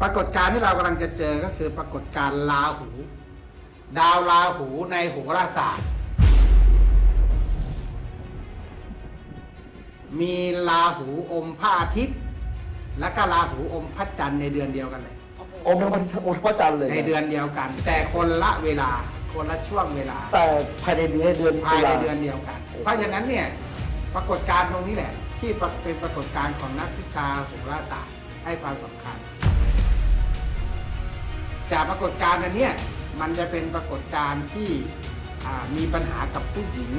ปรากฏการณ์ที่เรากำลังจะเจอก็คือปรากฏการณ์ราหู ดาวราหูในโหราศาสตร์ มีราหูอมพระอาทิตย์ และก็ราหูอมพระจันทร์ในเดือนเดียวกันเลย อมทั้งวันอมทั้งพระจันทร์เลยในเดือนเดียวกัน แต่คนละเวลาคนละช่วงเวลา แต่ภายในเดือนเดือนภายในตุลเดือนเดียวกัน เพราะฉะนั้นเนี่ยปรากฏการณ์ตรงนี้แหละ ที่เป็นปรากฏการณ์ของนักวิชาโหราศาสตร์ให้ความสำคัญ จากปรากฏการณ์อันเนี้ยมันจะเป็นปรากฏการณ์ที่อ่ามีปัญหากับผู้หญิง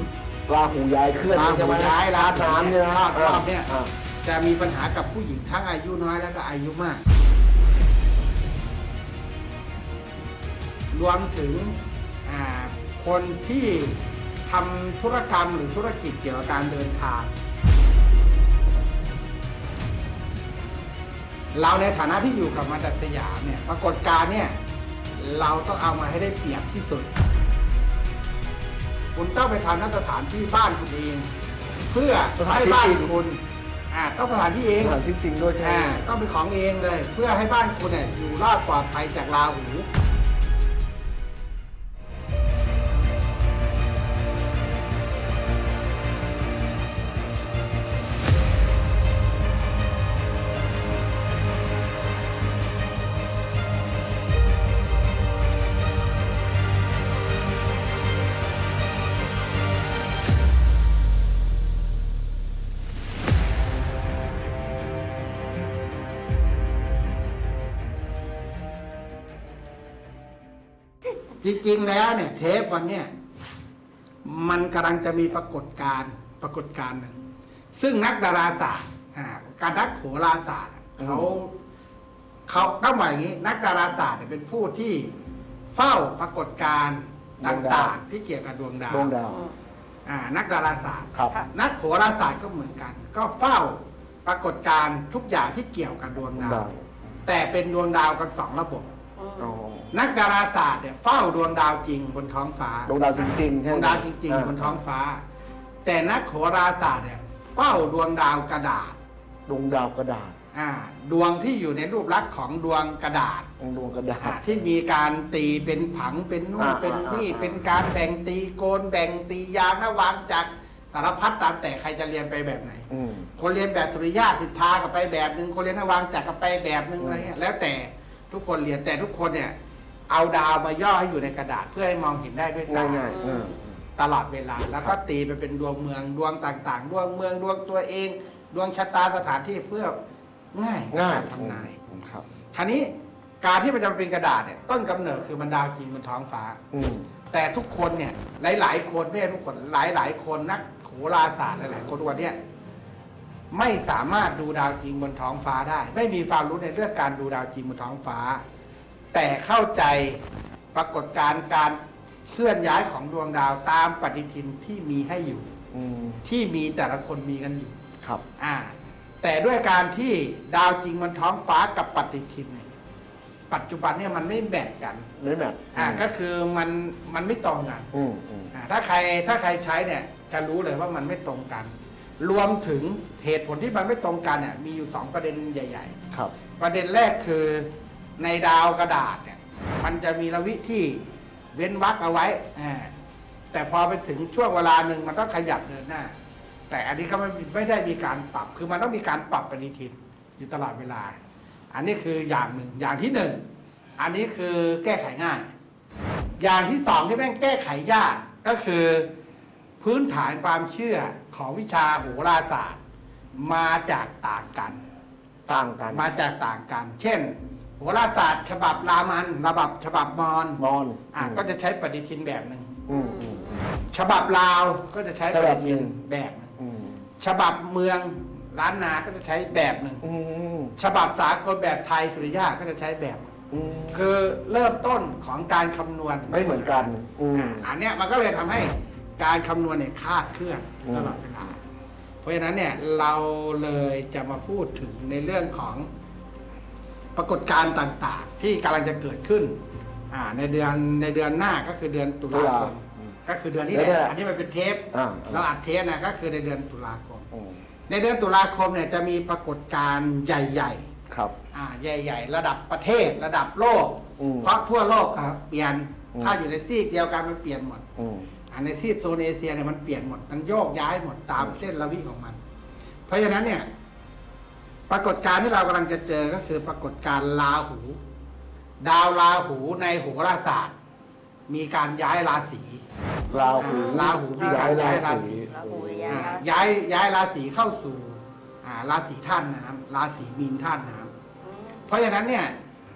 ราหูย้ายเคลื่อนราใช่หูไหมย้ายราธาตุน้ำเนี่ยนะรอบรอบเนี่ย อ่าจะมีปัญหากับผู้หญิงทั้งอายุน้อยและก็อายุมาก รวมถึงอ่าคนที่ทำธุรกรรมหรือธุรกิจเกี่ยวกับการเดินทาง เราในฐานะที่อยู่กับมาดัสยามเนี่ยปรากฏการณ์เนี่ยเราต้องเอามาให้ได้เปรียบที่สุด คุณต้องไปทำนัสถานที่บ้านคุณเอง เพื่อให้บ้านคุณอ่าต้องสถานที่เองสถานที่จริงด้วยใช่ไหม อ่าต้องเป็นของเองเลย เพื่อให้บ้านคุณเนี่ยอยู่รอดปลอดภัยจากราหู จริงๆแล้วเนี่ย เทปวันเนี้ยมันกำลังจะมีปรากฏการณ์ปรากฏการณ์หนึ่งซึ่งนักดาราศาสตร์อ่าการนักโหราศาสตร์อะเขาเขาต้องบอกอย่างนี้ นักดาราศาสตร์เนี่ยเป็นผู้ที่เฝ้าปรากฏการณ์ต่างๆที่เกี่ยวกับดวงดาวดวงดาวอ่านักดาราศาสตร์ ครับ ค่ะ นักโหราศาสตร์ก็เหมือนกัน ก็เฝ้าปรากฏการณ์ทุกอย่างที่เกี่ยวกับดวงดวงดาดาววแต่เป็นดวงดาวกันสองระบบ อ๋อนักดาราศาสตร์เนี่ยเฝ้าดวงดาวจริงบนท้องฟ้าดวงดาวจริงๆดใช่ไหวมงดาวจริง ๆ บนท้องฟ้า แต่นักโหราศาสตร์เนี่ยเฝ้าดวงดาวกระดาษ ดวงดาวกระดาษอ่า ดวงที่อยู่ในรูปลักษณ์ของดวงกระดาษ ดวงกระดาอ่าษที่มีการตีเป็นผังเป็นนู่นอ่าเป็นนี่อ่าอ่า เป็นการแบ่งตีโกนแบ่งตียางนะวางจากสารพัดตามแต่ใครจะเรียนไปแบบไหน อืม คนเรียนแบบสุริยะทิศทากับไปแบบหนึ่งคนเรียนนวางจักรกับไปแบบหนึ่งอืมอะไรเงี้ยแล้วแต่ ทุกคนเรียนแต่ทุกคนเนี่ย เอาดาวมาย่อให้อยู่ในกระดาษเพื่อให้มองเห็นได้ด้วยตา ง่ายๆอืมตลอดเวลาแล้วก็ตีไปเป็นดวงเมืองดวงต่างๆ ดวงเมืองดวงตัวเอง ดวงชะตาสถานที่เพื่อง่ายในง่ายการทำนายอืมครับ คราวนี้การที่มันจะเป็นกระดาษเนี่ยต้นกำเนิดคือมันดาวจริงบนท้องฟ้า อืม แต่ทุกคนเนี่ยหลาย ๆ คนไม่ใช่ทุกคนหลาย ๆ คนนักโหราศาสตร์หลายๆคนทุกวันเนี่ย ไม่สามารถดูดาวจริงบนท้องฟ้าได้ ไม่มีความรู้ในเรื่องการดูดาวจริงบนท้องฟ้า แต่เข้าใจปรากฏการณ์การเคลื่อนย้ายของดวงดาวตามปฏิทินที่มีให้อยู่ อืมที่มีแต่ละคนมีกันอยู่ ครับ อ่า แต่ด้วยการที่ดาวจริงบนท้องฟ้ากับปฏิทินเนี่ยปัจจุบันเนี่ยมันไม่แมทกัน ไม่แบบอ่า ก็คือมันมันไม่ตรงกัน อืมอืม อ่าถ้าใครถ้าใครใช้เนี่ยจะรู้เลยว่ามันไม่ตรงกัน รวมถึงเหตุผลที่มันไม่ตรงกันเนี่ยมีอยู่สองประเด็นใหญ่ ครับ ๆ ประเด็นแรกคือในดาวกระดาษเนี่ยมันจะมีระวิที่เว้นวรรคเอาไว้อ่าแต่พอไปถึงช่วงเวลาหนึ่งมันต้องขยับเดินหน้า แต่อันนี้ก็ไม่ไม่ได้มีการปรับ คือมันต้องมีการปรับปฏิทินอยู่ตลอดเวลา อันนี้คืออย่างหนึ่งอย่างที่หนึ่งอันนี้คือแก้ไขง่าย อย่างที่สองที่แม่งแก้ไขยากก็คือ พื้นฐานความเชื่อของวิชาโหราศาสตร์ มาจากต่างกัน ต่างกัน มาจากต่างกัน เช่น โหราศาสตร์ฉบับรามันระบับฉบับมอญมอนอะก็จะใช้ปฏิทินแบบหนึ่งอืมอืมอืมฉบับลาวก็จะใช้ฉปบัฏิบหทินึ่นง แบบหนึ่งอืมฉบับเมืองล้านนาก็จะใช้แบบหนึ่งอืมฉบับสากลแบบไทยสุริยะก็จะใช้แบบหนึ่งอืมคือเริ่มต้นของการคำนวณ ไม่เหมือนกันอืม อ่าอันเนี้ยมันก็เลยทำให้ การคำนวณเนี่ยคลาดเคลื่อนอืมตลอดเวลา เพราะฉะนั้นเนี่ยเราเลยจะมาพูดถึงในเรื่องของปรากฏการณ์ต่างๆ ที่กำลังจะเกิดขึ้นอ่าในเดือนในเดือนหน้าก็คือเดือนตุตุลาลาคมอืมก็คือเดือนนี้แหเดือนนี้แหละละอันนี้มันเป็นเทปอ่า เราอัดเทปนะก็คือในเดือนตุลาคม อืมในเดือนตุลาคมเนี่ยจะมีปรากฏการณ์ใหญ่ครับๆอ่าอ่าใหญ่ ๆ ระดับประเทศระดับโลก อืมเพราะทั่วโลกครับเปลี่ยน อืม ถ้าอยู่ในซีกเดียวกันมันเปลี่ยนหมด อืม อ่าในซีกโซนเอเชียเนี่ยมันเปลี่ยนหมด มันโยกย้ายหมดตามเส้นระวิของมัน เพราะฉะนั้นเนี่ย ปรากฏการณ์ที่เรากำลังจะเจอก็คือปรากฏการณ์ราหู ดาวราหูในโหราศาสตร์ มีการย้ายราศีราหูราหูมีย้าการยราย้ายราศีศีราหูอ่าย้ายย้ายย้ายราศีเข้าสู่อ่าราศีธาตุน้ำราศีมีนธาตุน้ำเพราะฉะนั้นเนี่ย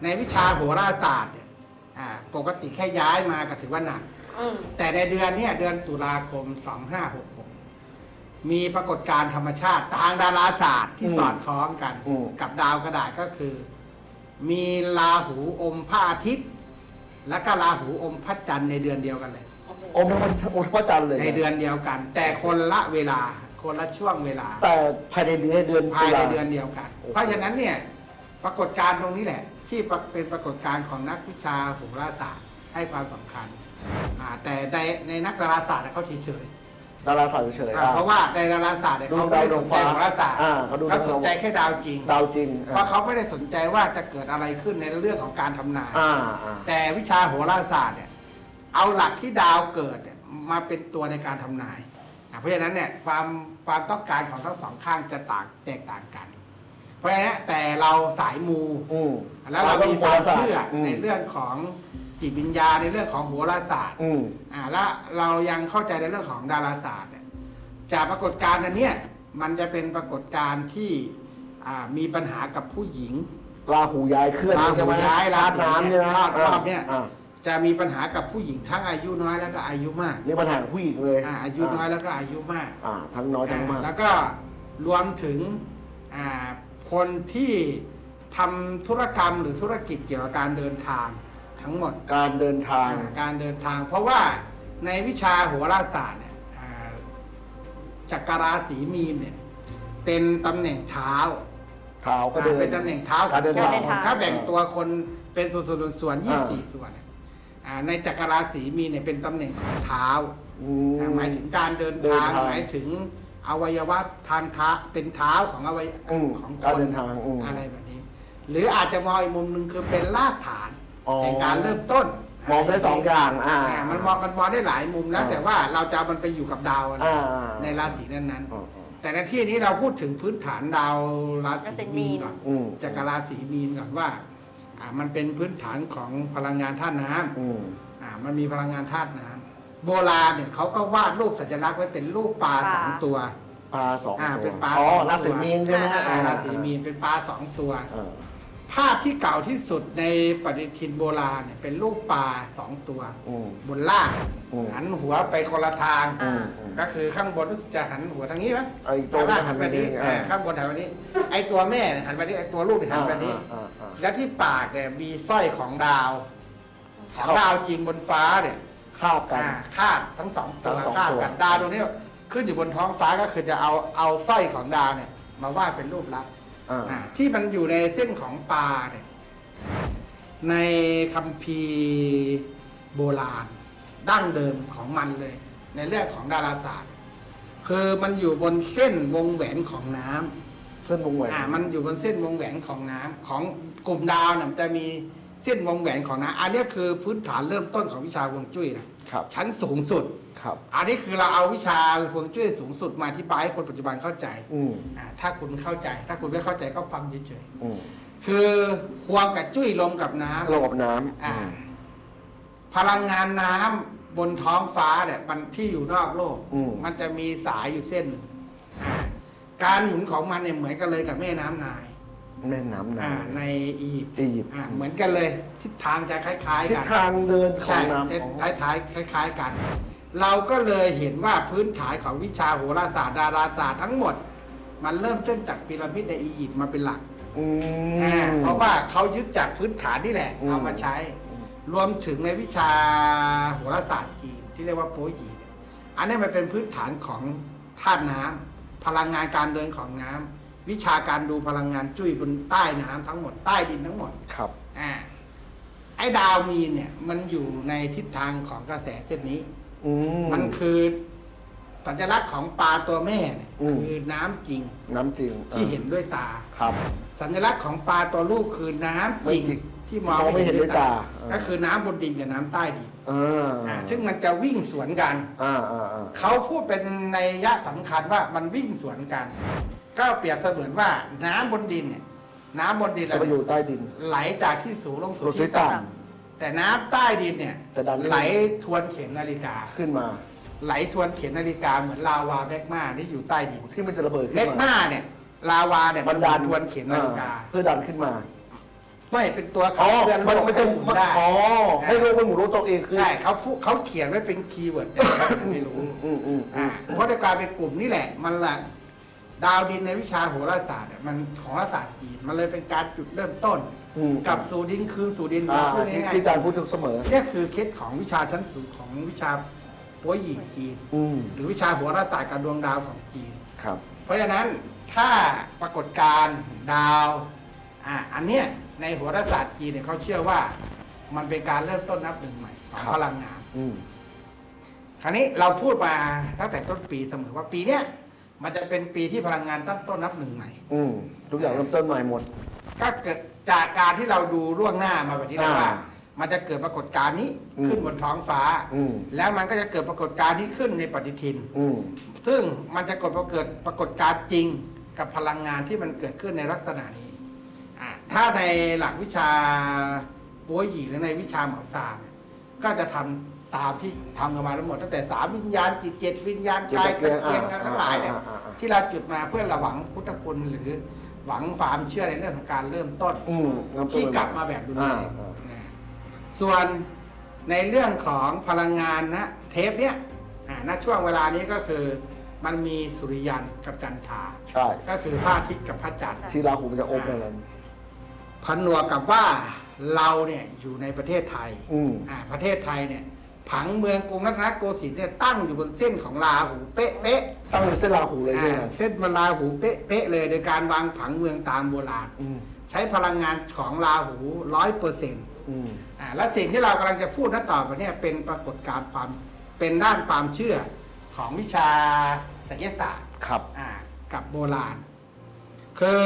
ในวิชาโหราศาสตร์เนี่ยอ่า ปกติแค่ย้ายมาก็ถือว่าหนัก อืมแต่ในเดือนเนี้เดือนตุลาคม 2566 มีปรากฏการณ์ธรรมชาติทางดาราศาสตร์ที่อืมสอดคล้องกัน อืม กับดาวกระดาษก็คือ มีราหูอมพระอาทิตย์ และก็ราหูอมพระจันทร์ในเดือนเดียวกันเลยอมพระอมพระจันทร์เลยในเดือนเดียวกัน แต่คนละเวลาคนละช่วงเวลา แต่ภายในเดือนเดือนภายในตุล เดือนเดียวกัน โอ้โห เพราะฉะนั้นเนี่ย ปรากฏการณ์ตรงนี้แหละ ที่เป็นปรากฏการณ์ของนักวิชาโหราศาสตร์ให้ความสำคัญอ่าแต่ในในนักดาราศาสตร์เนี่ยเขาเฉยดาราศาสตร์เฉยๆๆอ่าอะเพราะว่าในดาราศาสตร์เนี่ยดูเขาไม่ได้ดาวดสวงนใจฟ้าโหราศาสตร์อ่าเขาดูเขาสนใจแค่ดาวจริง ดาวจริง เพราะเขาไม่ได้สนใจว่าจะเกิดอะไรขึ้นในเรื่องของการทำนายอ่าอ่าแต่วิชาโหราศาสตร์เนี่ย เอาหลักที่ดาวเกิดเนี่ยมาเป็นตัวในการทำนายอะเพราะฉะนั้นเนี่ยความความต้องการของทั้งสองข้างจะต่างแตกต่างกัน เพราะฉะนั้นแต่เราสายมู อืม แล้วเรามีความเชื่อมในเรื่องของจิตวิญญาณในเรื่องของโหราศาสตร์ อืม อ่าแล้วเรายังเข้าใจในเรื่องของดาราศาสตร์เนี่ยจากปรากฏการณ์อันเนี้ยมันจะเป็นปรากฏการณ์ที่อ่ามีปัญหากับผู้หญิงราหูย้ายเคลื่อนราหูใช่ไหมย้ายราหูธาตุน้ำเนี่ยนะรอบรอบเนี่ยอ่าจะมีปัญหากับผู้หญิงทั้งอายุน้อยแล้วก็อายุมากนี่ปัญหาของผู้หญิงเลยอ่าอายุน้อยแล้วก็อายุมากอ่าทั้งน้อยทั้งมากอ่าแล้วก็รวมถึงอ่า คนที่ทำธุรกรรมหรือธุรกิจเกี่ยวกับการเดินทางทั้งหมดการเดินทาง อ่าการเดินทาง เพราะว่าในวิชาโหราศาสตร์เนี่ยอ่าจักรราศีมีนเนี่ยเป็นตำแหน่งเท้า เท้าก็อ่าเดิน เป็นตำแหน่งเท้าขกาอรงเดินคนทางถ้าแบ่งตัวคนเป็นส่วนส่วนส่วนอ่ายี่สี่ส่วนเนี่ยอ่าในจักรราศีมีนเนี่ยเป็นตำแหน่งของเท้าอืมอ่าหมายถึงการเดินเดินทางทางหมายถึง อวัยวะทางเท้าเป็นเท้าของอวัยอืมของการคนเดินทางอืม อะไรแบบนี้ หรืออาจจะมองอีกมุมหนึ่งคือเป็นรากฐานอ๋อในการเริ่มต้นมองได้สองอย่าง อ่า อ่ามันมองมันมองได้หลายมุมแล้ว อ่าแต่ว่าเราจะเอามันไปอยู่กับดาวนะอ่า ในราศีนั้นอ่าอ่าๆแต่ในที่นี้เราพูดถึงพื้นฐานดาวราราศีศีมีมีน นก่อนอืมจักรราศีมีนก่อนว่าอ่า มันเป็นพื้นฐานของพลังงานธาตุน้ำ อืม อ่ามันมีพลังงานธาตุน้ำ โบราณเนี่ยเขาก็วาดรูปสัญลักษณ์ไว้เป็นรูปปลาปลา สองตัว ปลาสองอ่าตัวเป็นปลาอ๋อสองตัว ราศีมีนใช่ไหมฮะอ่าอ่ราศีมีนเป็นปลาสองตัวอ่าภาพที่เก่าที่สุดในปฏิทินโบราณเนี่ยเป็นรูปปลาสองตัว อืม บนล่างอืม หันหัวไปคนละทางอืมอืม ก็คือข้างบนรู้สึกจะหันหัวทางนี้ไหมไอ้ตัวข้างนี้ล่างหันไปนี้หันไปนี้เออข้างบนหันไปนี้ ไอ้ตัวแม่เนี่ยหันไปนี้ไอ้ตัวลูกเนี่ยหันไปนี้ อ่าอ่าแล้วที่ปากเนี่ยมีสร้อยของดาว ของดาวจริงบนฟ้าเนี่ย คาบกัน อ่าคาดทั้งสองตัวทั้งสองคาดตัว กันดาวตรงนี้ขึ้นอยู่บนท้องฟ้าก็คือจะเอาเอาสร้อยของดาวเนี่ย มาวาดเป็นรูปลักษณ์อ่าอ่าที่มันอยู่ในเส้นของปลาเนี่ยในคัมภีร์โบราณ ดั้งเดิมของมันเลย ในเรื่องของดาราศาสตร์ คือมันอยู่บนเส้นวงแหวนของน้ำ เส้นวงแหวน อ่ามันอยู่บนเส้นวงแหวนของน้ำของกลุ่มดาวเนี่ยมันจะมี เส้นวงแหวนของน้ำอันนี้คือพื้นฐานเริ่มต้นของวิชาฮวงจุ้ยนะครับ ชั้นสูงสุด ครับ อันนี้คือเราเอาวิชาฮวงจุ้ยสูงสุดมาอธิบายให้คนปัจจุบันเข้าใจอืมอ่าถ้าคุณเข้าใจ ถ้าคุณไม่เข้าใจก็ฟังเฉยอืมๆคือควงกับจุ้ยลมกับน้ำ ระบบน้ำอ่าพลังงานน้ำบนท้องฟ้าเนี่ยมันที่อยู่นอกโลก อืมมันจะมีสายอยู่เส้นหนึ่งอ่าการหมุนของมันเนี่ยเหมือนกันเลยกับแม่น้ำนาย แม่น้ำนาอ่ายในอียิปต์อียิปต์อ่าเหมือนกันเลยทิศทางจะคล้ายทิๆศกัน ทางเดินขอใช่งน้ำทิศอ๋อ ท้ายๆคล้าย ๆ กัน เราก็เลยเห็นว่าพื้นฐานของวิชาโหราศาสตร์ดาราศาสตร์ทั้งหมด มันเริ่มต้นจากพีระมิดในอียิปต์มาเป็นหลักอือ่ามเพราะว่าเขายึดจากพื้นฐานนี่แหละ อืม เอามาใช้ รวมถึงในวิชาโหราศาสตร์จีนที่เรียกว่าโปยหยีเนี่ยอันนี้มันเป็นพื้นฐานของธาตุน้ำพลังงานการเดินของน้ำ วิชาการดูพลังงานจุ้ยบนใต้น้ำทั้งหมดใต้ดินทั้งหมดครับ อ่าไอ้ดาวมีนเนี่ย มันอยู่ในทิศทางของกระแสเส้นนี้ อืม มันคือสัญลักษณ์ของปลาตัวแม่เนี่ยอืม คือน้ำจริงน้ำจริงที่เห็นด้วยตา ครับ สัญลักษณ์ของปลาตัวลูกคือน้ำจริงไม่จริงที่มองมองไม่เห็นด้วยตาก็คือน้ำบนดินกับน้ำใต้ดินอ่าอ่าซึ่งมันจะวิ่งสวนกัน อ่าอ่าอ่าเขาพูดเป็นในยยะสำคัญว่ามันวิ่งสวนกัน ก็เปรียบเสมือนว่าน้ำบนดินเนี่ยน้ำบนดินจะไปอยู่ใต้ดินไหลจากที่สูงลงสู่ลงสู่ที่ต่ ต่ำแต่น้ำใต้ดินเนี่ยจะดันขึ้นไหลทวนเข็มนาฬิกาขึ้นมา ไหลทวนเข็มนาฬิกาเหมือนลาวาแมกมาที่อยู่ใต้ดินที่มันจะระเบิดขึ้นแมกมามาเนี่ย ลาวาเนี่ยมันดันทวนเข็มนาฬิกาอ่เพื่อดันขึ้นมาไม่เป็นตัวอ๋ขัอบเคลื่อนโลมันกมันจะให้หมุนได้ อ๋อให้โลกมันหมุนรู้ตัวเองคือใช่เขาพูดเขาเขียนไว้เป็นคีย์เวิร์ดแต่เราไม่รู้อืมอืมอือ่ามเพราะในการเป็นกลุ่มนี่แหละ มันละ ดาวดินในวิชาโหราศาสตร์เนี่ยมันของโหราศาสตร์จีนมันเลยเป็นการจุดเริ่มต้นอืม กลับสู่ดินคืนสู่ดินอ่าพูดที่ง่ายที่อาจารย์พูดเสมอๆเนี่ยคือเคล็ดของวิชาชั้นสูงของวิชาปัวหยี่จีน อืมหรือวิชาโหราศาสตร์กับดวงดาวของจีน ครับ เพราะฉะนั้นถ้าปรากฏการณ์ดาวอ่าอันเนี้ยในโหราศาสตร์จีนเนี่ยเขาเชื่อว่ามันเป็นการเริ่มต้นนับหนึ่งใหม่ของพลังงาน อืม คราวนี้เราพูดมาตั้งแต่ต้นปีเสมอว่าปีเนี้ย มันจะเป็นปีที่พลังงานตั้งต้นนับหนึ่งใหม่ อืมทุกอย่างเริ่มต้นใหม่หมด ก็เกิดจากการที่เราดูล่วงหน้ามาแบบนี้แล้วว่า อ่ามันจะเกิดปรากฏการณ์นี้อืมขึ้นบนท้องฟ้า อืม แล้วมันก็จะเกิดปรากฏการณ์นี้ขึ้นในปฏิทิน อืม ซึ่งมันจะเกิดปรากฏการณ์จริงกับพลังงานที่มันเกิดขึ้นในลักษณะนี้อ่าถ้าในหลักวิชาโบยหยีหรือในวิชาหมอศาสตร์เนี่ยก็จะทำ ตามที่ทำกันมาทั้งหมดตั้งแต่สามวิญญาณจิตเจ็ดวิญญาณกายจิตตะเกียงตะเกียงกันทั้งหลายเนี่ยอ่าอ่าอ่าที่เราจุดมาเพื่อระหวังพุทธคุณหรือหวังความเชื่อในเรื่องของการเริ่มต้นอืมเริ่มต้นที่ใหม่กลับมาแบบรุนแรงอ่าอ่านะส่วนในเรื่องของพลังงานนะเทปเนี้ยอ่าณช่วงเวลานี้ก็คือมันมีสุริยันกับจันทราใช่ ก็คือพระอาทิตย์กับพระจันทร์ที่ราหูมันจะอบนั่นแหละพันหนวกกับว่าเราเนี่ยอยู่ในประเทศไทยอืมอ่า ประเทศไทยเนี่ย ผังเมืองกรุงรัตนโกสินทร์เนี่ยตั้งอยู่บนเส้นของราหูเป๊ะเป๊ะตั้งเป็นเส้นราหูเลยใช่ไหมอ่าเส้นเราหูเป๊ะเป๊ะเลย โดยการวางผังเมืองตามโบราณอืมใช้พลังงานของราหูร้อยเปอร์เซ็นต์อืมอ่าและสิ่งที่เรากำลังจะพูดนัต่อไปเนี่ยเป็นปรากฏการณ์ความเป็นด้านความเชื่อของวิชาไสยศาสตร์ ครับ อ่ากับโบราณ คือ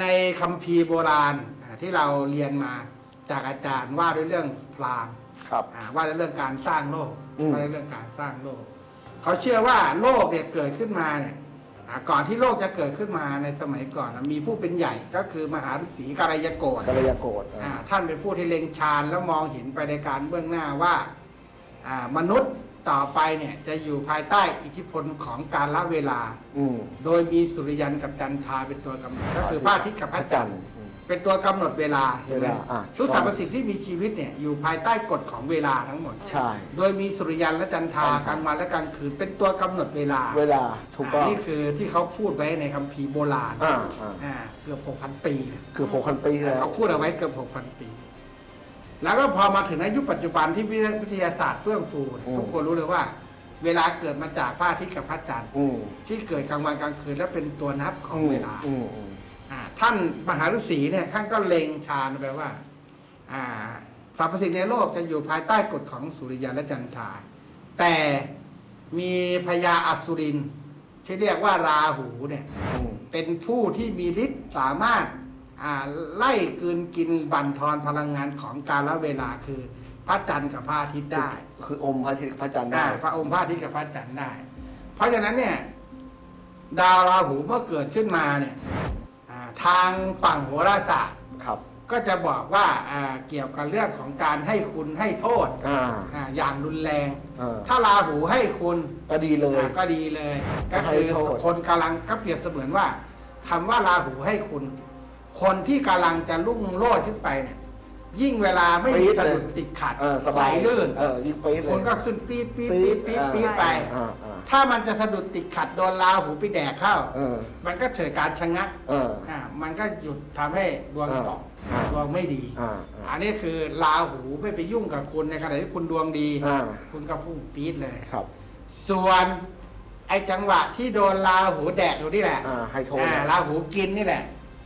ในคัมภีร์โบราณอ่าที่เราเรียนมาจากอาจารย์ว่าด้วยเรื่องพราหมณ์ ครับ อ่าว่าด้วยเรื่องการสร้างโลกอืม ว่าด้วยเรื่องการสร้างโลก เขาเชื่อว่าโลกเนี่ยเกิดขึ้นมาเนี่ยอ่าก่อนที่โลกจะเกิดขึ้นมาในสมัยก่อนนะมีผู้เป็นใหญ่ก็คือมหาฤาษีกรายโกฏ กัลยาโกรธอ่าท่านเป็นผู้ที่เล็งชานแล้วมองเห็นไปในการเบื้องหน้าว่าอ่ามนุษย์ต่อไปเนี่ยจะอยู่ภายใต้อิทธิพลของการละเวลา อืม โดยมีสุริยันกับจันทราเป็นตัวกำหนดก็คือพระอาทิตย์กับพระจันทร์อืม เป็นตัวกำหนดเวลาเห็นไหมเวลาอะทุกสรรพสิ่งที่มีชีวิตเนี่ยอยู่ภายใต้กฎของเวลาทั้งหมด ใช่ โดยมีสุริยันและจันทราจันทรากลางวันและกลางคืนเป็นตัวกำหนดเวลาเวลาถูกต้องอ่านี่คือที่เขาพูดไว้ในคัมภีร์โบราณอ่าอ่า อ่าเกือบหกพันปีเนี่ยคือหกพันปีที่แล้ว เขาพูดเอาไว้เกือบหกพันปี แล้วก็พอมาถึงในยุคปัจจุบันที่วิทยาศาสตร์เฟื่องฟูเนี่ยอืม ทุกคนรู้เลยว่า เวลาเกิดมาจากพระอาทิตย์กับพระจันทร์อืมที่เกิดกลางวันกลางคืนและเป็นตัวนับของเวลา อืมอืมอ่า ท่านมหาฤาษีเนี่ยท่านก็เล็งชาญไปว่าอ่าสรรพสิ่งในโลกจะอยู่ภายใต้กฎของสุริยันและจันทราแต่มีพญาอัศรินที่เรียกว่าราหูเนี่ยอืมเป็นผู้ที่มีฤทธิ์สามารถอ่าไล่กลืนกินบั่นทอนพลังงานของการละเวลาคือพระจันทร์กับพระอาทิตย์ได้ คืออมพระอาทิตย์พระจันทร์ได้ได้พระองค์พระอาทิตย์กับพระจันทร์ได้ เพราะฉะนั้นเนี่ย ดาวราหูเมื่อเกิดขึ้นมาเนี่ยอ่า ทางฝั่งโหราศาสตร์ ครับ ก็จะบอกว่าอ่าเกี่ยวกับเรื่องของการให้คุณให้โทษอ่าอ่าอย่างรุนแรงอ่าถ้าราหูให้คุณ ก็ดีเลย อ่าก็ดีเลย ก็ก็ให้คือโทษ คนกำลังก็เปรียบเสมือนว่าคำว่าราหูให้คุณ คนที่กำลังจะลุ่งโลดขึ้นไปเนี่ย ยิ่งเวลาไม่มีสะดุดติดขัดเออสไหลบายลื่นเออยิ่งปี๊ดเลยคนก็ขึ้นปี๊ดปี๊ดปี๊ดปี๊ดปี๊ดไป อ่าอ่า ถ้ามันจะสะดุดติดขัดโดนราหูไปแดกเข้า เออ มันก็เกิดการชะงักเออ อ่ามันก็หยุดทำให้ดวงตกอ่าดวงไม่ดีอ่าอ่าอันนี้คือราหูไม่ไปยุ่งกับคุณในขณะที่คุณดวงดี อ่า คุณก็พุ่งปี๊ดเลย ครับ ส่วนไอ้จังหวะที่โดนราหูแดกอยู่นี่แหละอ่าให้โทษ อ่าราหูกินนี่แหละ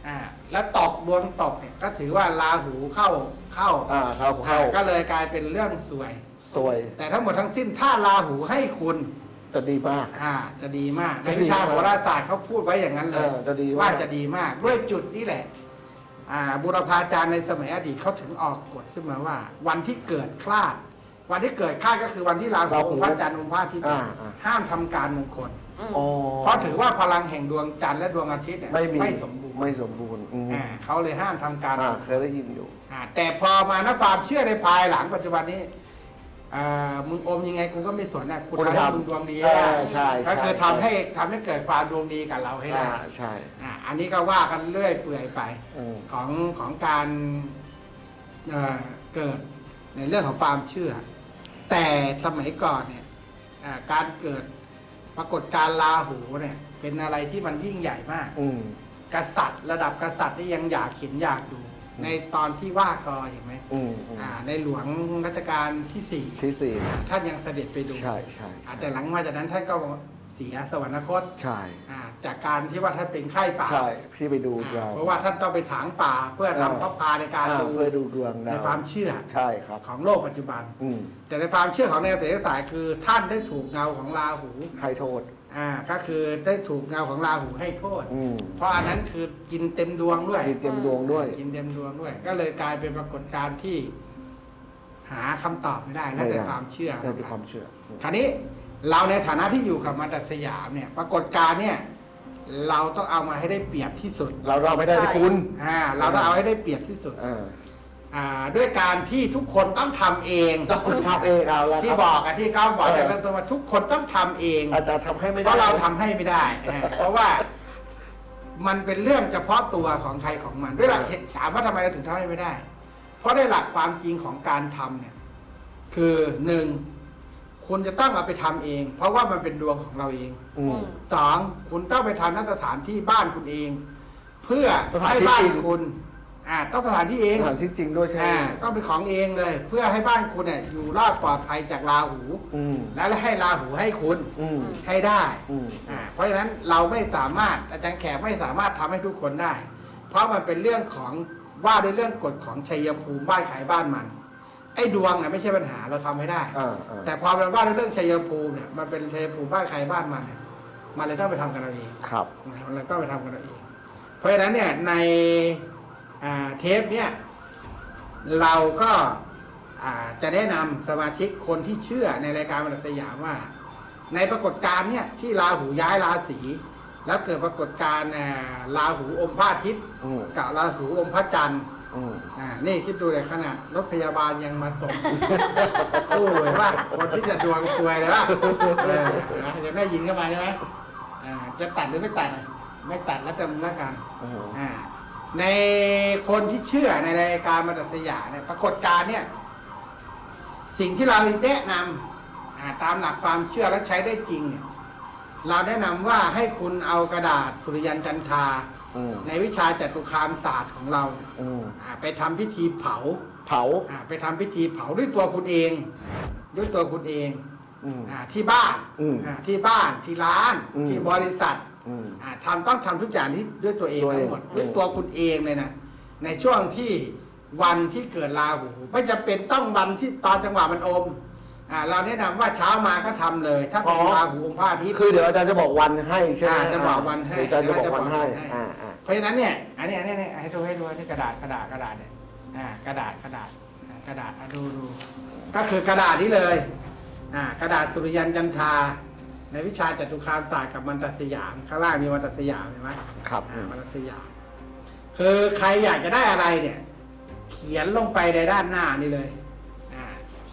อ่า แล้วตกดวงตกเนี่ยก็ถือว่าราหูเข้าเข้าอ่าเข้าเข้าอ่าก็เลยกลายเป็นเรื่องสวย สวยแต่ทั้งหมดทั้งสิ้นถ้าราหูให้คุณจะดีมาก อ่าจะดีมากในจะดีวิชามากโหราศาสตร์เขาพูดไว้อย่างนั้นเลเอยอจะดีมาก ว่าจะดีมาก ด้วยจุดนี้แหละ อ่าบุรพาจารย์ในสมัยอดีตเขาถึงออกกฎขึ้นมาว่า วันที่เกิดคลาด วันที่เกิดคลาดก็คือวันที่ราหูราหูองค์พระจันทร์องค์พระอาทิตย์อ่าอ่า ห้ามทำการมงคลอ๋อ เพราะถือว่าพลังแห่งดวงจันทร์และดวงอาทิตย์เนี่ยไม่มีไม่สมบูรณ์ ไม่สมบูรณ์อืมอ่าเขาเลยห้ามทำการอ่าเคยได้ยินอยู่ อ่าแต่พอมานะความเชื่อในภายหลังปัจจุบันนี้อ่ามึงอมยังไงกูก็ไม่สนนะกูคุณทำให้ทำมึงดวงดีเออใช่ ก็คือใช่ทำให้ทำให้เกิดความดวงดีกับเราให้ได้อ่าใช่อ่าอันนี้ก็ว่ากันเรื่อยเปื่อยไป อืมของของการเอ่อเกิดในเรื่องของความเชื่อ แต่สมัยก่อนเนี่ยอ่าการเกิดปรากฏการณ์ราหูเนี่ยเป็นอะไรที่มันยิ่งใหญ่มาก อืม กษัตริย์ ระดับกษัตริย์นี่ยังอยากเห็นอยากดูในตอนที่ว่ากอเห็นไหมอืมอืมอ่า ในหลวงรัชกาลที่สี่ชี้สี่ ท่านยังเสด็จไปดูใช่ใช่อ่าใช่แต่หลังมาจากนั้นท่านก็เสียสวรรคตใช่ อ่าจากการที่ว่าท่านเป็นไข้ป่าใช่ พี่ไปดูอ่าดวงเพราะว่าท่านต้องไปถางป่าเพื่อทำอ่าพระพาในการอ่าดูเพื่อดูดวงในดาวความเชื่อใช่ครับ ของโลกปัจจุบัน อืมแต่ในความเชื่อของในเสรีศาสตร์คือท่านได้ถูกเงาของราหูให้โทษ อ่าก็คือได้ถูกเงาของราหูให้โทษ อืมเพราะอันนั้นคือกินเต็มดวงด้วยมีเตรียมดวงด้วย กินเต็มดวงด้วย ก็เลยกลายเป็นปรากฏการณ์ที่ หาคำตอบไม่ได้นั่นไม่แต่ได้ ความเชื่อ นั่นเป็นความเชื่ออืมคราวนี้เราในฐานะที่อยู่กับมาดัสยามเนี่ย ปรากฏการณ์เนี่ย เราต้องเอามาให้ได้เปรียบที่สุดเราเราไม่ได้นะคุณ อ่าเราต้องเอาให้ได้เปรียบที่สุด อ่า อ่าด้วยการที่ทุกคนต้องทำเองต้องทำเองเอาละที่ครับบอกอะที่เขาบอกเออแต่เริ่มต้นว่าทุกคนต้องทำเอง อาจจะทำให้ไม่เพได้ราะเราทำให้ไม่ได้อ่าเพราะว่ามันเป็นเรื่องเฉพาะตัวของใครของมัน ด้วยหลักเหตุถามว่าทำไมเราถึงทำให้ไม่ได้ เพราะด้วยหลักความจริงของการทำเนี่ย คือหนึ่งคุณจะต้องเอาไปทำเอง เพราะว่ามันเป็นดวงของเราเองอืม สองคุณต้องไปทำนสถานที่บ้านคุณเอง เพื่อสถานให้ที่บ้าจรินงคุณ อ่าต้องสถานที่เองสถานที่จริงด้วยใช่ไหมอ่าต้องเป็นของเองเลย เพื่อให้บ้านคุณเนี่ยอยู่รอดปลอดภัยจากราหู อืมและให้ราหูให้คุณอืมให้ได้ อืมอ่าเพราะฉะนั้นเราไม่สามารถอาจารย์แขกไม่สามารถทำให้ทุกคนได้ เพราะมันเป็นเรื่องของว่าด้วยเรื่องกฎของชัยภูมิบ้านขายบ้านมัน ไอ้ดวงอะไม่ใช่ปัญหาเราทำให้ได้ อ่าอ่าแต่พอมันว่าด้วยเรื่องชัยภูมิเนี่ยมันเป็นชัยภูมิบ้านใครบ้านมันเนี่ยมันเลยต้องไปทำกันเราเอง ครับมันเลยต้องไปทำกันเราเอง เพราะฉะนั้นเนี่ยในอ่า เทปเนี่ยเราก็อ่าจะแนะนำสมาชิกคนที่เชื่อในรายการมรสยามว่า ในปรากฏการณ์เนี่ยที่ราหูย้ายราศีแล้วเกิดปรากฏการณ์อ่าราหูอมพระอาทิตย์อืมกับราหูอมพระจันทร์อืมอ่า นี่คิดดูเลยขนาดรถพยาบาลยังมาส่งโอ้ยว่าคนที่จะดวงซวยเลยว่าเออนะจะได้ยินเข้ามาใช่ไหมอ่า จะตัดหรือไม่ตัดอะไม่ตัดแล้วจำละกันอืมอ่า ในคนที่เชื่อในรายการมาตัสยาเนี่ยปรากฏการณ์เนี่ย สิ่งที่เราแนะนำอ่าตามหลักความเชื่อและใช้ได้จริงเนี่ย เราแนะนำว่าให้คุณเอากระดาษสุริยันจันทราอืมในวิชาจตุคามศาสตร์ของเราเนี่ยอืมอ่าไปทำพิธีเผาเผาอ่าไปทำพิธีเผาด้วยตัวคุณเอง ด้วยตัวคุณเองอืมอ่าที่บ้านอืมอ่าที่บ้านที่ร้านอืมที่บริษัท อืม อ่าทำต้องทำทุกอย่างที่ด้วยตัวเองตัวเองทั้งหมดอืมด้วยตัวคุณเองเลยนะในช่วงที่วันที่เกิดราหูไม่จำเป็นต้องวันที่ตอนจังหวะมันอมอ่าเราแนะนำว่าเช้ามาก็ทำเลย ถ้าเป็นราหูอมพระอาทิตย์ คือเดี๋ยวอาจารย์จะบอกวันให้ใช่ไหมอ่าจะบอกวันให้ เดี๋ยวอาจารย์จะบอกวันให้อาจารย์จะบอกวันให้ อ่าอ่า เพราะฉะนั้นเนี่ยอันนี้อันนี้เนี่ยให้ดูให้ดูอันนี่กระดาษกระดาษกระดาษเนี่ยอ่ากระดาษกระดาษอ่ากระดาษอะดูดูก็คือกระดาษนี้เลยอ่ากระดาษสุริยันจันทรา ในวิชาจตุคามศาสตร์กับมันตสยาม ข้างล่างมีมันตสยามเห็นไหมครับอ่ามันตสยาม คือใครอยากจะได้อะไรเนี่ย เขียนลงไปในด้านหน้านี่เลยอ่า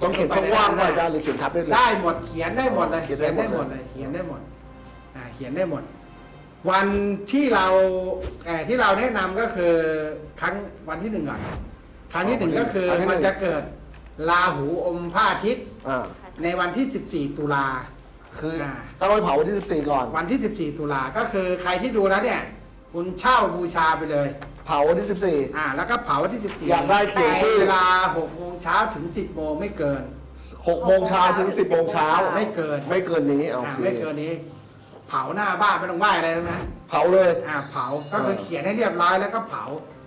ต้องเขียนช่องว่างไว้อาจารย์หรือเขียนทับได้เลย ได้หมดเขียนได้หมดเลยเขีเขียยนนได้ได้หหมมดดเลยเขียนได้หมดอ่าเขียนได้หมด วันที่เราเอ่อที่เราแนะนำก็คือครั้งวันที่หนึ่งก่อนครั้งที่หนึ่งก็คือครั้งที่หนึ่มันงจะเกิดราหูอมพระอาทิตย์อ่าในวันที่ 14 ตุลา คืออาต้องไปเผาวันที่สิบสี่ก่อน วันที่ 14 ตุลาก็คือใครที่ดูแล้วเนี่ย คุณเช่าบูชาไปเลย เผาวันที่สิบสี่อ่า แล้วก็เผาวันที่ 14อยากได้เขียนชื่อ เวลา6โมงเช้าถึง 10โมงไม่เกินหกโมงเช้าถึงสิบโมงเช้าไม่เกินไม่เกินนี้โออ่าเคไม่เกินนี้ เผาหน้าบ้านไม่ต้องไหว้อะไรทั้งนั้นเผาเลย อ่า เผา ก็คือเขียนให้เรียบร้อยแล้วก็เผา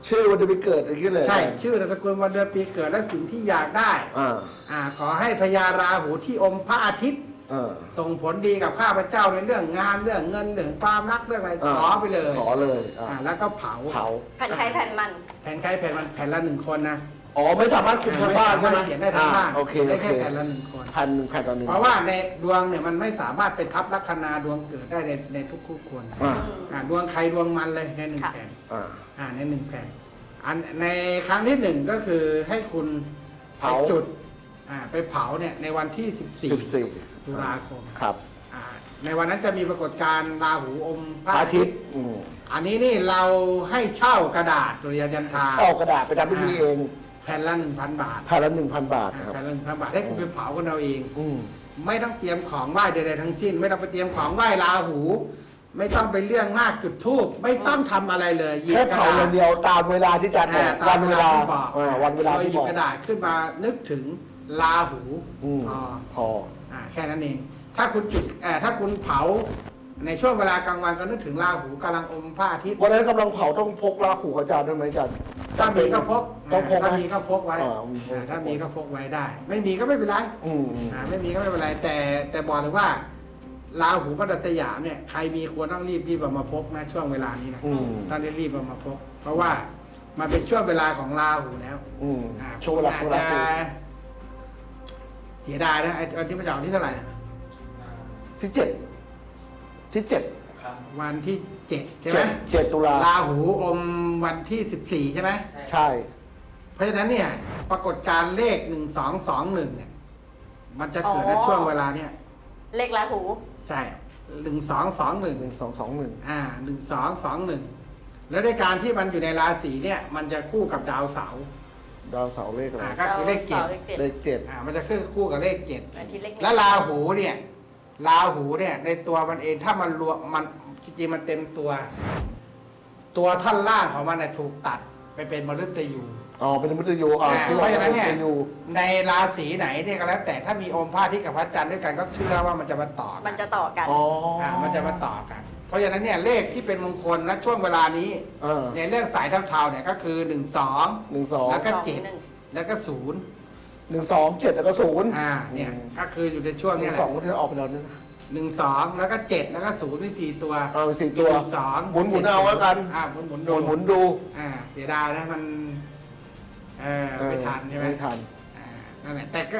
ชื่อวันเดือนปีเกิดอย่างนี้เลยใช่ ชื่อนามสกุลวันเดือนปีเกิดและสิ่งที่อยากได้ อ่า อ่า ขอให้พญาราหูที่อมพระอาทิตย์ เออ ส่งผลดีกับข้าพเจ้าในเรื่องงานเรื่องเงินเรื่องความรักเรื่องอะไรอ่าขอไปเลยขอเลยอะอ่าแล้วก็เผาเผาแผ่นใครแผ่นมัน แผ่นใครแผ่นมันแผ่นละหนึ่งคนนะอ๋อไม่สามารถคุมทั้งบ้านใช่ไหมเขียนได้ทั้งบ้านอะโอเคได้โอแค่เคแผ่นละหนึ่งคน พันหนึ่งแผ่นต่อหนึ่งเพราะว่าในดวงเนี่ยมันไม่สามารถไปทับลัคนาดวงเกิดได้ในในทุกคู่คนอ่าอ่าดวงใครดวงมันเลยในหนึ่งค่ะ แผ่น อ่าอ่าในหนึ่งแผ่นอันในครั้งที่หนึ่งก็คือให้คุณเผา ไปจุดอ่าไปเผาเนี่ยในวันที่สิบ14สี่ ตุลาคมครับอ่าในวันนั้นจะมีปรากฏการณ์ราหูอมพพระระอาอาทิทิตตย์ย์อืมอันนี้นี่เราให้เช่ากระดาษตุริยยันทราเข้ากระดาษไปทำพิธีเองแผ่นละหนึ่งพันบาทแผ่นละหนึ่งพันบาทอ่าครับ แผ่นละหนึ่งพันบาทให้คุณไปเผากันเอาเอง อืม ไม่ต้องเตรียมของไหว้ใดๆทั้งสิ้น ไม่ต้องไปเตรียมของไหว้ราหู ไม่ต้องไปเรื่องมากจุดทูบไม่ต้องทำอะไรเลยหยิบแค่กระเผาดาอย่าษงเดียวตามเวลาที่จัดบออ่ากตวัมนเวลาที่บอกอ่าวันเวลาโดยที่หยิบอกกระดาษขึ้นมานึกถึงราหูอืมอ๋อพอ อ่าแค่นั้นเอง ถ้าคุณจุดเอ่อถ้าคุณเผาในช่วงเวลากลางวันก็นึกถึงราหูกำลังอมพระอาทิตย์วันนั้นกำลังเผาต้องพกลาขู่ขจารด้วยไหมอาจารย์ ถ้ามีก็พกต้องพกไหม ถ้ามีก็พกไว้อ่ามีพก อ่าถ้ามีก็พกไว้ได้ ไม่มีก็ไม่เป็นไร อืมอืม อ่าไม่มีก็ไม่เป็นไรแต่แต่บอกเลยว่าราหูพระดัสยามเนี่ยใครมีควรต้องรีบรีบเอามาพกนะช่วงเวลานี้นะอืม ต้องได้รีบเอามาพก เพราะว่ามันเป็นช่วงเวลาของราหูแล้วอืมอ่าช่วงเวลาของลาอาจขู่จะ เสียดายนะไอ้อันที่มาจากวันที่เท่าไหร่นะที่เจ็ดที่เจ็ดวันที่เจ็ดใช่ไหเจ็มดเจ็ดตุลาราหูอมวันที่สิบสี่ใช่ไหมใช่ เพราะฉะนั้นเนี่ย ปรากฏการณ์เลขหนึ่งสองสองหนึ่งเนี่ย มันจะเกิดในอ๋อช่วงเวลาเนี่ย เลขราหู ใช่หนึ่งสองสองหนึ่งหนึ่งสองสองหนึ่งอ่าหนึ่งสองสองหนึ่งแล้วในการที่มันอยู่ในราศีเนี่ย มันจะคู่กับดาวเสาร์ ดาวเสาร์เลขอะไรอ่าก็คือเลขเจ็ดเลขเจ็ดเลขเจ็ดอ่ามันจะขึ้นคู่กับเลขเจ็ดอาทิตย์เลขหนึ่ง แล้วราหูเนี่ยราหูเนี่ยในตัวมันเองถ้ามันรวมมันจริงๆมันเต็มตัว ตัวท่อนล่างของมันน่ะถูกตัดไปเป็นมฤตยู อ๋อเป็นมุตยูอ่าอ่าที่เพราะฉะนั้นเนี่ย มุตยูในราศีไหนเนี่ยก็แล้วแต่ถ้ามีองค์พระอาทิตย์กับพระจันทร์ด้วยกันก็เชื่อว่ามันจะมาต่อกัมันจะต่อกัน อ๋ออ่ามันจะมาต่อกัน เพราะฉะนั้นเนี่ยเลขที่เป็นมงคลณช่วงเวลานี้เออในเรื่องสายเทาๆเนี่ยก็คือหนึ่งสองหนึ่งสองแล้วก็สองเจ็ดหนึ่ง แล้วก็ศูนย์หนึ่งสองเจ็ดแล้วก็ศูนย์อ่าเนี่ยก็คืออยู่ในช่วงหเนี้นึ่แหงสละองที่ออกไปแล้วเนี่ย หนึ่งสองแล้วก็เจ็ดแล้วก็ศูนย์มีสี่ตัวเอาสี่ตัวมีหนึ่งสองหมุนหมุนเอาแล้วกัน อ่าหมุนหมุนหมุนหมุนดูอ่าเสียดายนะมันเออไม่ทันใช่ไหม ไม่ทันอ่านั่นแหละแต่ก็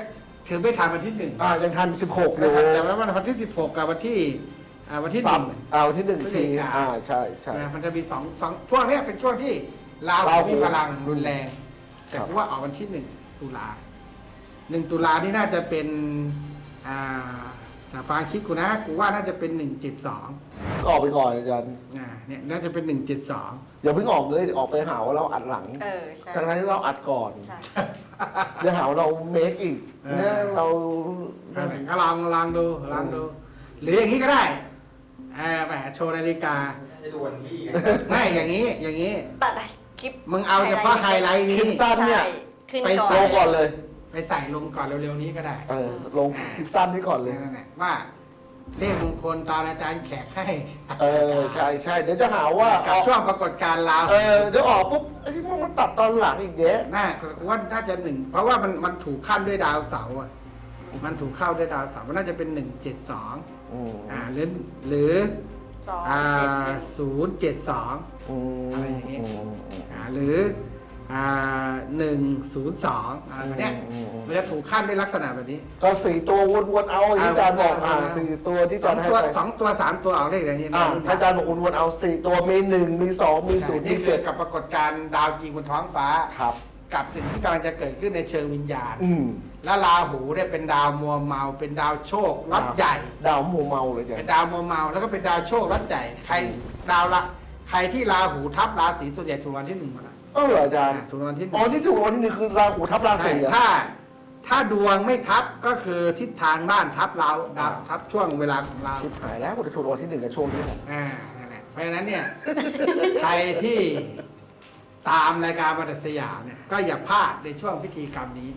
ถือไม่ทันวันที่หนึ่งอ่ายังทันสิบหกอแต่ยู่ว่าวันที่สิบหกกับวันที่ อ่าวันที่หสานึ่มงเอาที่หนึ่งพฤศทีจิกา อ่าใช่ใช่ นะมันจะมีสองสองช่วงเนี้ยเป็นช่วงที่ลาวราหูมีพลังรุนแรง แต่ครับกูว่าออกวันที่หนึ่งตุลาหนึ่งตุลานี่น่าจะเป็นอ่าถ้าฟังคิดกูนะกูว่าน่าจะเป็นหนึ่งเจ็ดสองก็ออกไปก่อนอาจารย์อ่าเนี่ยน่าจะเป็นหนึ่งเจ็ดสองอย่าเพิ่งออกเลยออกไปหาว่าเราอัดหลังเออใช่ทั้งนั้นที่เราอัดก่อนใช่เดี๋ยวหาว่าเราเมคอีกเนี่ยเรา ก็ลองลองดูลองดู หรืออย่างนี้ก็ได้ อ่าแหมโชว์นาฬิกา จะดูวันที่ไงไม่ อย่างนี้ อย่างนี้ ตัดคลิปมึงเอาเฉพาะไฮไลท์คนี้ ลิปสั้นเนี่ย ใช่ขึ้นไปก่อนโลก่อนเลย ไปใส่ลงก่อนเร็วๆนี้ก็ได้เออ ลงคลิปสั้นนี้ก่อนเลย นั่นแหละว่า เลขมงคลตอนอาจารย์แขกให้เออ ใช่ใช่เดี๋ยวจะหาว่ากับช่วงปรากฏการณ์ลาว เออ เดี๋ยวออกปุ๊บไอ้ที่มันตัดตอนหลังอีกเยอะ น่าว่าน่าจะหนึ่งเพราะว่ามันมันถูกขั้นด้วยดาวเสาร์อะมันถูกเข้าด้วยดาวเสาร์มันน่าจะเป็นหนึ่งเจ็ดสอง อืมอ่าหรือหรือสองอ่าเจ็ดหนึ่งศูนย์เจ็ดสองอืมอะไรอย่างเงี้ยมอืมอ่าหรืออ่าหนึ่งศูนย์สองอะไรแบบเนี้ยอืมอืมมันจะถูกขั้นด้วยลักษณะแบบนี้ ก็สี่ตัววนๆเอาที่อาจารย์บอกเอาอ่าเอาสี่ตัวที่สอาอจางรย์ให้ตัวไปสองตัวสามตัวเอาเลขอะไรนี้อ่านะอาจารย์บอกวนๆเอาสี่ตัวมีหนึ่งมีสองมีศูนย์มีนี่คืเจ็อดกับปรากฏการณ์ดาวจริงบนท้องฟ้า ครับ กับสิ่งที่กำลังจะเกิดขึ้นในเชิงวิญญาณ อืม และราหูเนี่ยเป็นดาวมัวเมา เป็นดาวโชครัดใหญ่ ดาวหมูเมาเลยจ้ะเป็นดาวมัวเมาแล้วก็เป็นดาวโชครัดใหญ่ใครดาวละ ใครที่ราหูทับราศีส่วนใหญ่ถูกรางวันที่หนึ่งหมดละเออเหรออาจารย์ถูกรางวัลที่หนึ่อ๋องที่ถูกรางวันที่หนึ่งคือราหูทับราศีใช่เหรอ ถ้า ถ้าดวงไม่ทับก็คือทิศทางบ้านทับเราดาวทับช่วงเวลาของเรา ชิบหายแล้วกูจะถูกรางวัลที่หนึ่งกับช่วงนี้แหละ อ่านั่นแหละเพราะฉะนั้นเนี่ย ใครที่ตามรายการบันเทิงสยามเนี่ยก็อย่าพลาดในช่วงพิธีกรรมนี้